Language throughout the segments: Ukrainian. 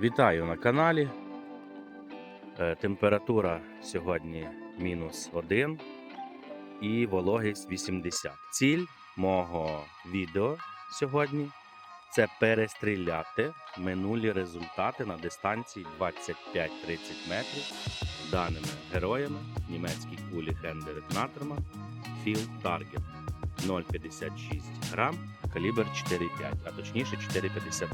Вітаю на каналі. Е, Температура сьогодні мінус 1 і вологість 80. Ціль мого відео сьогодні це перестріляти минулі результати на дистанції 25-30 метрів даними героями німецькій кулі Хендерик Натерман Field Target 0,56 грам, калібр 4,5, а точніше 4,52.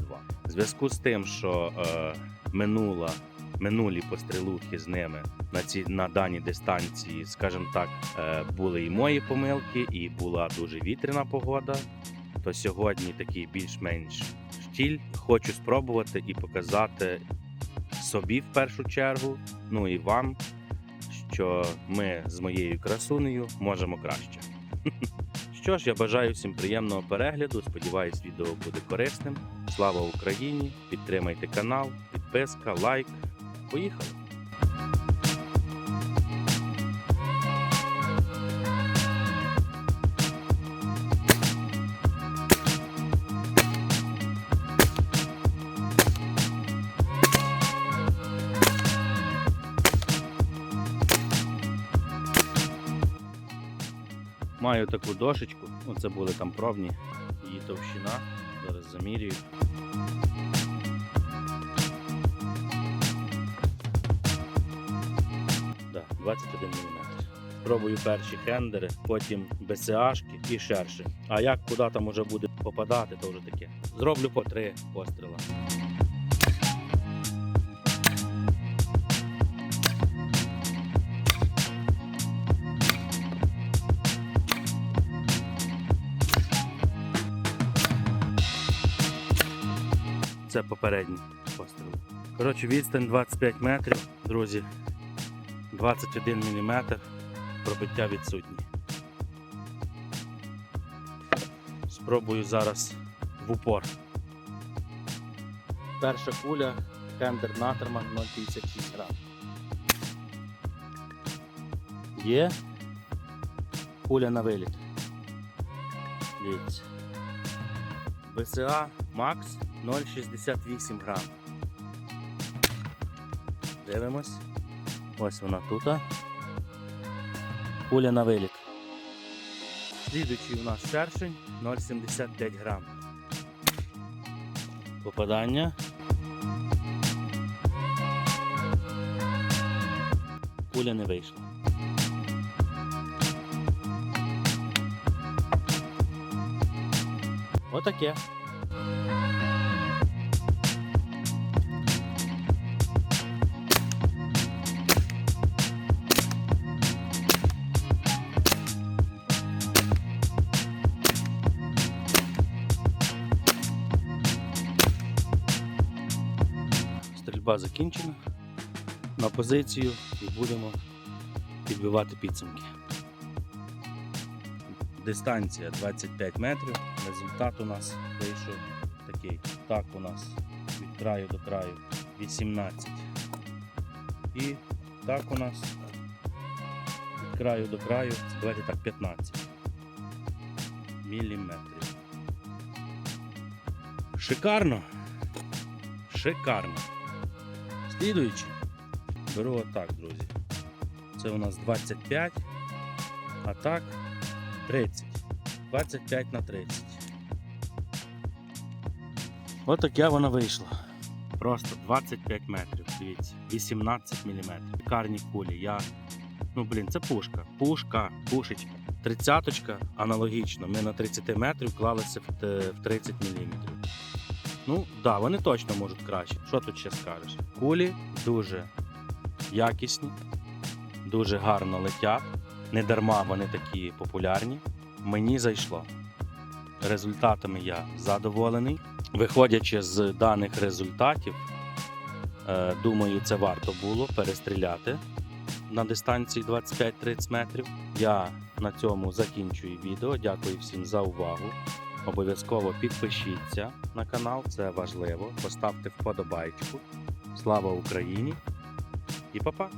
В зв'язку з тим, що е, минула, минулі пострілухи з ними на, ці, на даній дистанції, скажімо так, е, були і мої помилки, і була дуже вітряна погода. То сьогодні такий більш-менш штіль. Хочу спробувати і показати собі в першу чергу, ну і вам, що ми з моєю красунею можемо краще. Що ж, я бажаю всім приємного перегляду. Сподіваюсь, відео буде корисним. Слава Україні! Підтримайте канал, підписка, лайк. Поїхали! Маю таку дошечку. Ну, це були там пробні, її товщина. Зараз замірюю. 21 мм. Пробую перші хендери, потім БЦАшки і шерші. А як куди там може буде попадати, то вже таке. Зроблю по три постріла. Це попередній постріл. Коротше, відстань 25 метрів, друзі. 21 мм. Пробиття відсутнє. Спробую зараз в упор. Перша куля Хендер Натерман 0,56 грам. Є куля на виліт. Дивіться. БСА Макс 0,68 грам. Дивимось. Ось вона тут. Куля на виліт. Слідуючий у нас шершень 0,75 грам. Попадання. Куля не вийшла. Отаке. Стрільба закінчена. На позицію і будемо підбивати підсумки. Дистанція 25 метрів. Результат у нас вийшов такий. Так у нас від краю до краю 18. І так у нас від краю до краю, давайте так 15 міліметрів. Шикарно! Шикарно! Слідуючи, беру отак, друзі. Це у нас 25, а так 30. 25 на 30. Ось таке вона вийшла. Просто 25 метрів, дивіться, 18 мм. Карні кулі. Я. Ну блін, це пушка. Пушка, пушечка. Тридцяточка аналогічно. Ми на 30 метрів клалися в 30 мм. Ну, да, вони точно можуть краще. Що тут ще скажеш? Кулі дуже якісні, дуже гарно летять. Не дарма вони такі популярні. Мені зайшло. Результатами я задоволений. Виходячи з даних результатів, е, думаю, це варто було перестріляти на дистанції 25-30 метрів. Я на цьому закінчую відео. Дякую всім за увагу. Обов'язково підпишіться на канал, це важливо. Поставте вподобайку. Слава Україні і па-па!